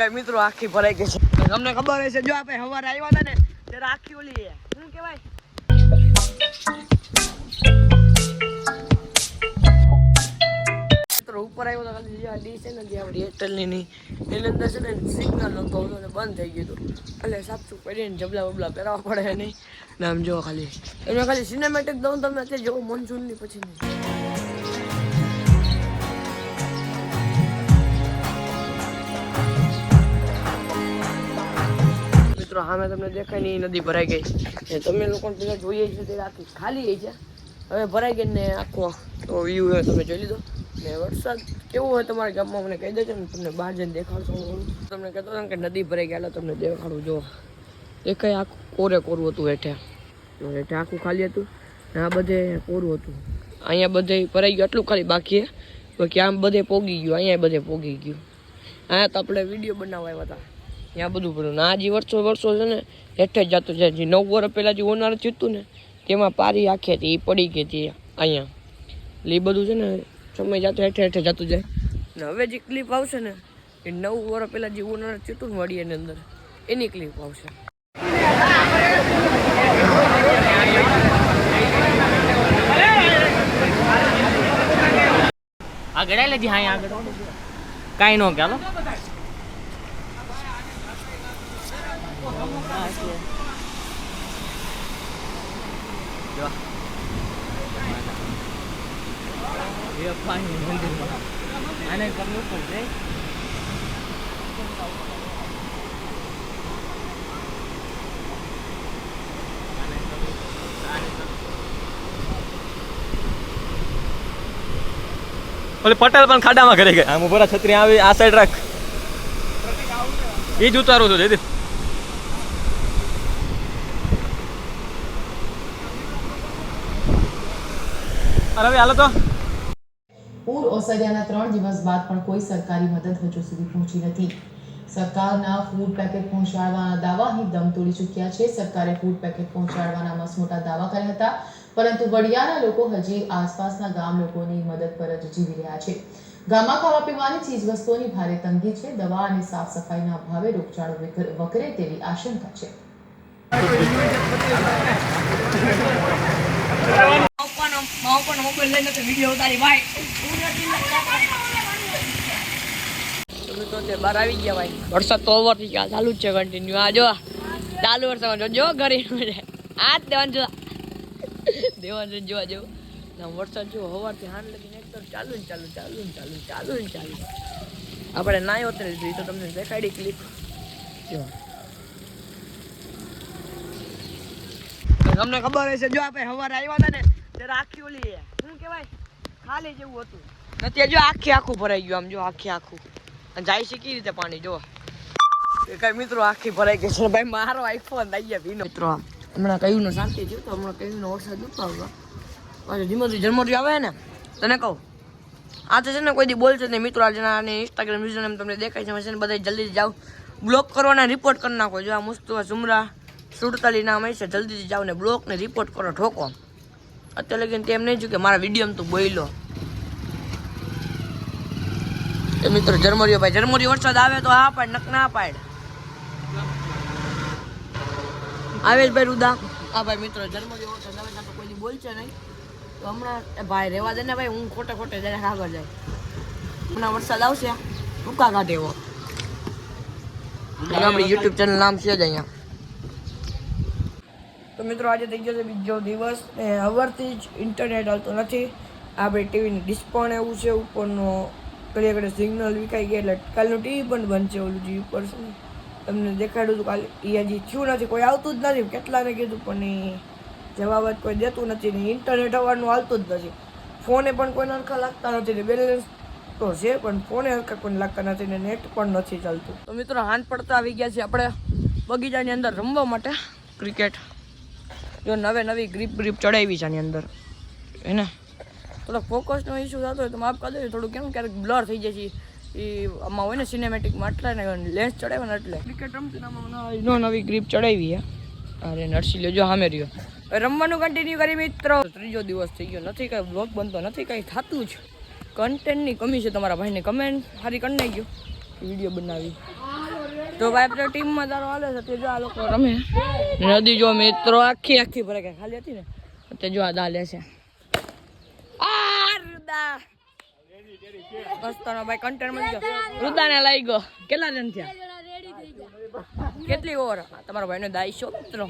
કઈ મિત્રો આખી ભરાઈ ગઈ છે. તમને ખબર હશે, જો આપણે સવારે આવ્યા હતા ને, ત્યારે આખી ઓલી. શું કહેવાય? ઉપર આવ્યો તો ખાલી જે છે ને, જે આપણી એરટેલની એની અંદર છે ને સિગ્નલ નહોતો બંધ થઈ ગયું હતું. એટલે પડે ને જબલા બબલા પહેરવા પડે નહીં. ને આમ જો ખાલી એમને ખાલી સિનેમેટિક દઉં તમે અત્યારે જો મોનસૂનની પછી મિત્રો સામે તમને દેખાય નહીં, નદી ભરાઈ ગઈ. તમે લોકો પેલા જોઈએ છે તે આખી ખાલી છે. હવે ભરાઈ ગઈ ને આખો તો વ્યૂ તમે જોઈ લીધો. ને વરસાદ કેવો હોય તમારા ગામમાં, મને કહી દેજો ને તમને બહાર જઈને દેખાડશો તમને કહેતો હતો કે નદી ભરાઈ ગયા તમને દેખાડું જો દેખાય આખું કોરે કોરું હતું હેઠે. હેઠે આખું ખાલી હતું આ બધે કોરું હતું. અહીંયા બધે ભરાઈ ગયું એટલું ખાલી બાકી બાકી આમ બધે પોગી ગયું, અહીંયા બધે પોગી ગયું. અહીંયા તો આપણે વીડિયો બનાવવા આવ્યા હતા. ત્યાં બધું પડ્યું ના જે વર્ષો વર્ષો છે ને, હેઠે જ જતું છે જે નવ વર્ષ પહેલાં જે ઓનાર જીતું ને, તેમાં પારી આખી હતી એ પડી ગઈ હતી અહીંયા. એટલે એ બધું છે ને, સમય જતો હેઠે હેઠે જતું જાય. ને હવે જે ક્લિપ આવશે ને, એ નવ વર્ષ પહેલાં જે ઓનાર જીતું વાડી એની અંદર, એની ક્લિપ આવશે. આગળ આલે જી હા આગળ. કાઈ નો કે હાલો જો. એ પાણી મંદિરમાં. આને કરવું પડશે ઓલે પટેલ પણ ખાડામાં ઘરે ગયા આમ ઉભરા છત્રી આવી આ સાઈડ રાખ એ જ ઉતારું છું જયદીપ અરે હાલો તો. પૂર ઓસરિયાના ત્રણ દિવસ બાદ પણ કોઈ સરકારી મદદ હજુ સુધી પહોંચી નથી. સરકારના ફૂડ પેકેટ પહોંચાડવાના દાવાની દમ તોડી ચૂક્યા છે. સરકારે ફૂડ પેકેટ પહોંચાડવાના મસમોટા દાવા કર્યા હતા, પરંતુ વડિયાના લોકો હજી આસપાસના ગામ લોકોની મદદ પર જ જીવી રહ્યા છે. ગામમાં ખાવા પીવાની ચીજ વસ્તુઓની ભારે તંગી છે. દવા અને સાફ સફાઈના અભાવે રોગચાળો વકરે તેવી આશંકા છે. માવો પણ મોબાઈલ લઈને તો વીડિયો ઉતારી ભાઈ. તો તે બહાર આવી ગયા ભાઈ. વરસાદ તો ઓવર થઈ ગયા. ચાલુ જ છે કન્ટિન્યુ આ જો ચાલુ વરસાદ જો જો ઘરે આ જ દેવાન જો દેવાનું જોવા જેવું. વરસાદ જો હવારથી હાન લગીને એકદમ ચાલુ ને ચાલુ ચાલુ ને ચાલુ ચાલુ ને ચાલુ. આપણે નાય ઉતરી તો તમને દેખાડી ક્લિપ જો. તમને ખબર હશે જો આપણે સવારે આવ્યા હતા ને આખી ઓલી શું કહેવાય? ખાલી જેવું હતું. નથી જો આખી આખું ભરાઈ ગયું આમ, જો આખી આખું. અને જાય છે કેવી રીતે પાણી, જો. કઈ મિત્રો આખી ભરાઈ ગઈ છે. ભાઈ, મારો આઈફોન ગયા ભીનો. મિત્રો હમણાં કયું શાંતિ થયું હમણાં કયું નો વરસાદ નતો આવતો. પાછું ધીમે ધીમે જન્મોથી આવે ને? તને કહું. આ છે ને કોઈ દી બોલશે નહીં. મિત્રો આજે ઇન્સ્ટાગ્રામ યુઝર તમને દેખાય છે છે બધા જલ્દી જાઓ. બ્લોક કરવાના રિપોર્ટ કરી નાખો. જો આ મુસ્તુઆ ઝુમરા સુડતાલી નામ છે, જલ્દીથી જાઓ ને બ્લોક ને રિપોર્ટ કરો, ઠોકો. અત્યારે લગીને તેમ નહીં જોયું કે મારા વીડિયો તું બોલ્યો. એ મિત્રો જર્મરીઓ ભાઈ જર્મરીઓ વરસાદ આવે તો હા પાડ, નક ના પાડ. આવે ભાઈ રુદા. હા ભાઈ મિત્રો, જર્મરીઓ વરસાદ આવે તો કોઈ બોલશે નહીં. તો હમણાં ભાઈ રહેવા દે ને ભાઈ, હું ખોટે ખોટે જયારે આગળ જાય. હમણાં વરસાદ આવશે, ટૂંકા કાઢે એવો. આપણી યુટ્યુબ ચેનલ નામ છે જ અહીંયા. તો મિત્રો આજે થઈ ગયો છે બીજો દિવસ ને અવરથી જ ઇન્ટરનેટ હાલતું નથી. આપણે ટીવીની ડિશ પણ એવું છે, ઉપરનો ઘડી ઘડી સિગ્નલ વિકાઈ ગયા એટલે કાલનું ટીવી પણ બંધ છે ઓલું જે ઉપર છે તમને દેખાડ્યું હતું કાલે એ હજી થયું નથી, કોઈ આવતું જ નથી. કેટલાને કીધું, પણ એ જવાબ જ કોઈ દેતું નથી ને. ઇન્ટરનેટ આવવાનું આવતું જ નથી. ફોને પણ કોઈ નરખા લાગતા નથી ને બેલેન્સ તો છે, પણ ફોને હરખા કોઈ લાગતા નથી ને નેટ પણ નથી ચાલતું. તો મિત્રો હાથ પડતા આવી ગયા છે આપણે બગીચાની અંદર રમવા માટે ક્રિકેટ જો નવે નવી ગ્રીપ ગ્રીપ ચડાવી છે આની અંદર. એને થોડોક ફોકસનો ઇસ્યુ થતો હોય તો માફ કરી દેજો થોડું કેમ ક્યારેક બ્લર થઈ જાય છે એ આમાં હોય ને સિનેમેટિકમાં એટલે ને લેન્સ ચડાવે ને એટલે. ક્રિકેટ રમતી નો નવી ગ્રીપ ચડાવી હે. અરે નરસી લેજો સામે રહ્યો. રમવાનું કન્ટિન્યુ કરી મિત્રો. ત્રીજો દિવસ થઈ ગયો નથી કાંઈ બ્લોગ બનતો નથી કાંઈ થતું જ. કન્ટેન્ટની કમી છે તમારા ભાઈને કમેન્ટ સારી કરી નાખ્યો વીડિયો બનાવી. તો ભાઈ આપણે ટીમમાં તારો હાલે છે, તે જો આ લોકો રમે. નદી જો મિત્રો આખી આખી ભરે કે ખાલી હતી ને. તે જો આ દાલે છે. આ રુદા. બસ તનો ભાઈ કન્ટેન્ટ મળી ગયો રુદાને લઈ ગયો. કેટલા રન થયા? કેટલી ઓવર? તમારો ભાઈનો દાઈ છો મિત્રો.